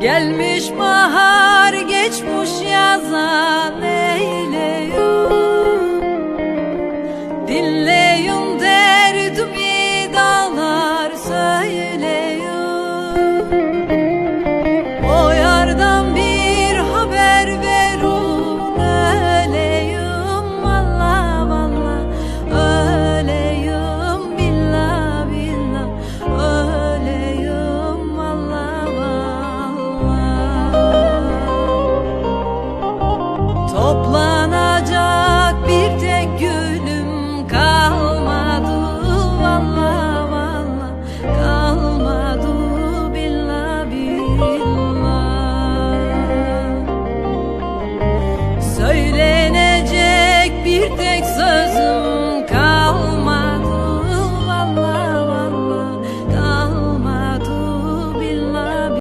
Gelmiş bahar geçmiş yaza neyleyim Dinleyim derdim dağlar söyle